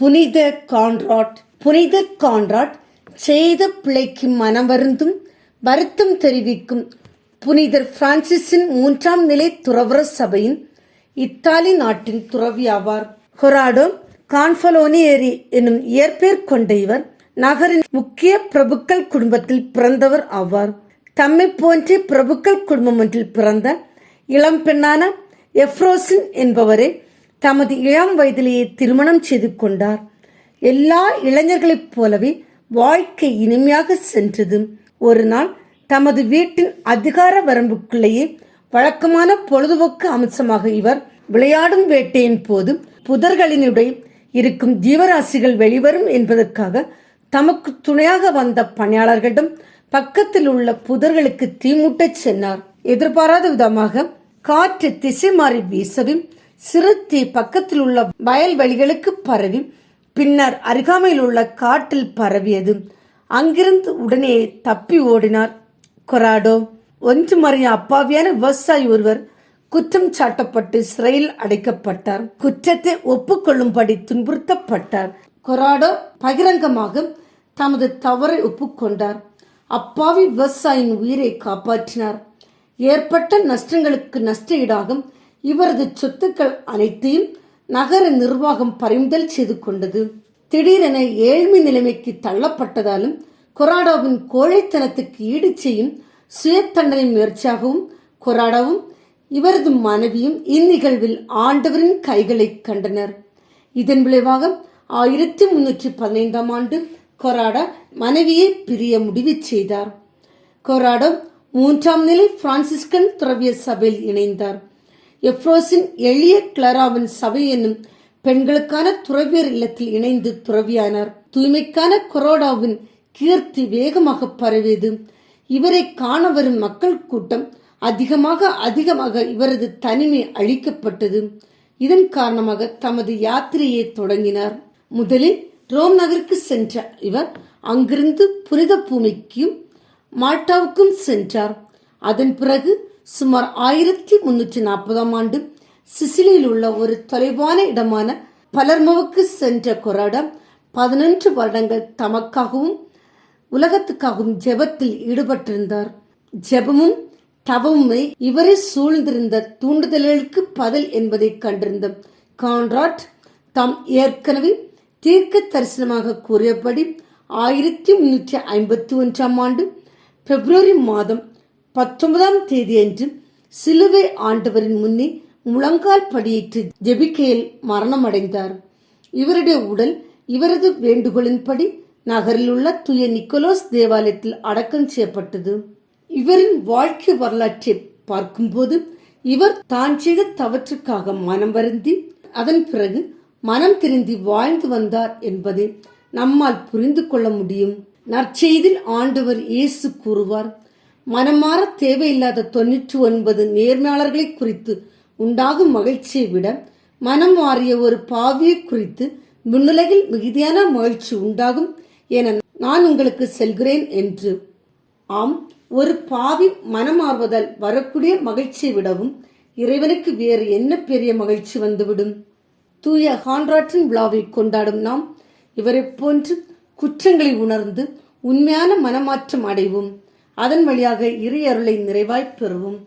புனித கான்ராட் புனித கான்ராட் செய்த பிழைக்கு மனவருந்தும் வருத்தம் தெரிவிக்கும் புனிதர் பிரான்சிஸின் மூன்றாம் நிலை துறவர சபையின் இத்தாலி நாட்டின் துறவியாவார் ஹொராடோ கான்ஃபலோனியரி எனும் இயற்பெயர் கொண்ட இவர் நகரின் முக்கிய பிரபுக்கள் குடும்பத்தில் பிறந்தவர் ஆவார். தம்மை போன்றே பிரபுக்கள் குடும்பம் ஒன்றில் பிறந்த இளம் பெண்ணான எஃப்ரோசின் என்பவரை தமது இளம் வயதிலேயே திருமணம் செய்து கொண்டார். எல்லா இளைஞர்களைப் போலவே வாழ்க்கை இனிமையாக சென்றது ஒரு நாள் தமது வீட்டின் அதிகார வரம்புக்குள்ளேயே வழக்கமான பொழுதுபோக்கு அம்சமாக இவர் விளையாடும் வேட்டையின் போது புதர்களினுடைய இருக்கும் ஜீவராசிகள் வெளிவரும் என்பதற்காக தமக்கு துணையாக வந்த பணியாளர்களிடம் பக்கத்தில் உள்ள புதர்களுக்கு தீமூட்டச் சென்றார் எதிர்பாராத விதமாக காற்று திசை மாறி வீசவும் சிறுத்தை பக்கத்தில் உள்ள வயல்வெளிகளுக்கு பரவி பின்னர் அருகாமையில் உள்ள காட்டில் பரவியது. அங்கிருந்து உடனே தப்பி ஓடினார் கொராடோ. ஒன்று மறைய அப்பாவியான விவசாயி ஒருவர் குற்றம் சாட்டப்பட்டு சிறையில் அடைக்கப்பட்டார். குற்றத்தை ஒப்புக்கொள்ளும்படி துன்புறுத்தப்பட்டார். கொராடோ பகிரங்கமாக தமது தவறை ஒப்புக்கொண்டார். அப்பாவி விவசாயின் உயிரை காப்பாற்றினார். ஏற்பட்ட நஷ்டங்களுக்கு நஷ்ட ஈடாகும் இவரது சொத்துக்கள் அனைத்தையும் நகர நிர்வாகம் பறிமுதல் செய்து கொண்டது. திடீரென ஏழ்மை நிலைமைக்கு தள்ளப்பட்டதாலும் கொராடோவின் கோழைத்தனத்துக்கு ஈடு செய்யும் சுயத்தண்டனை முயற்சியாகவும் கொராடோவும் இவரது மனைவியும் இந்நிகழ்வில் ஆண்டவரின் கைகளை கண்டனர். இதன் விளைவாக ஆயிரத்தி முன்னூற்றி பதினைந்தாம் ஆண்டு கொராடா மனைவியை பிரிய முடிவு செய்தார். கொராடோ மூன்றாம் நிலை பிரான்சிஸ்கன் துறவிய சபையில் இணைந்தார். எஃப்ரோஸின் எளிய கிளராவின் சபை என்னும் பெண்களுக்கான துறவியர் இல்லத்தில் இணைந்து துறவியானார். தூய்மைக்கான கொரோடாவின் கீர்த்தி வேகமாக பரவியது. இவரை காண வரும் மக்கள் கூட்டம் அதிகமாக அதிகமாக இவரது தனிமை அழிக்கப்பட்டது. இதன் காரணமாக தமது யாத்திரையை தொடங்கினார். முதலில் ரோம் நகருக்கு சென்ற இவர் அங்கிருந்து புனித பூமிக்கும் மால்டாவுக்கும் சென்றார். அதன் பிறகு சுமார் ஆயிரத்தி முன்னூற்றி நாற்பதாம் ஆண்டு சிசிலியில் உள்ள ஒரு தொலைவான இடமான பலர்மோவுக்கு சென்ற கொராடம் பதினொன்று வருடங்கள் தமக்காகவும் உலகத்துக்காகவும் ஜெபத்தில் ஈடுபட்டிருந்தார். ஜெபமும் தவமுமே இவரை சூழ்ந்திருந்த தூண்டுதல்களுக்கு பதில் என்பதை கண்டிருந்த கான்ராட் தாம் ஏற்கனவே தீர்க்க தரிசனமாக கூறியபடி ஆயிரத்தி முன்னூற்றி ஐம்பத்தி ஒன்றாம் ஆண்டு பிப்ரவரி மாதம் பத்தொன்பதாம் தேதியன்று சிலுவை ஆண்டவரின் முன்னே முழங்கால் படியிட்டு ஜெபிக்கையில் மரணமடைந்தார். இவருடைய உடல் இவரது வேண்டுகோளின்படி நகரில் உள்ள துய நிக்கோலோஸ் தேவாலயத்தில் அடக்கம் செய்யப்பட்டது. இவரின் வாழ்க்கை வரலாற்றை பார்க்கும்போது இவர் தான் செய்த தவற்றுக்காக மனம் வருந்தி அதன் பிறகு மனம் திருந்தி வாழ்ந்து வந்தார் என்பதை நம்மால் புரிந்து கொள்ள முடியும். நற்செய்தில் ஆண்டவர் இயேசு கூறுவார் மனமாற தேவையில்லாத தொன்னூற்றி ஒன்பது நேர்மையாளர்களை குறித்து உண்டாகும் மகிழ்ச்சியை விட மனம் மாறிய ஒரு பாவியை குறித்து விண்ணுலகில் மிகுதியான மகிழ்ச்சி உண்டாகும் என நான் உங்களுக்கு செல்கிறேன் என்று. ஆம் ஒரு பாவி மனமாறுவதால் வரக்கூடிய மகிழ்ச்சியை விடவும் இறைவனுக்கு வேறு என்ன பெரிய மகிழ்ச்சி வந்துவிடும்? தூய ஹான்ராற்றின் விழாவை கொண்டாடும் நாம் இவரைப் போன்று குற்றங்களை உணர்ந்து உண்மையான மனமாற்றம் அடைவோம். அதன் வழியாக இறை அருளை நிறைவாய்ப் பெறுவோம்.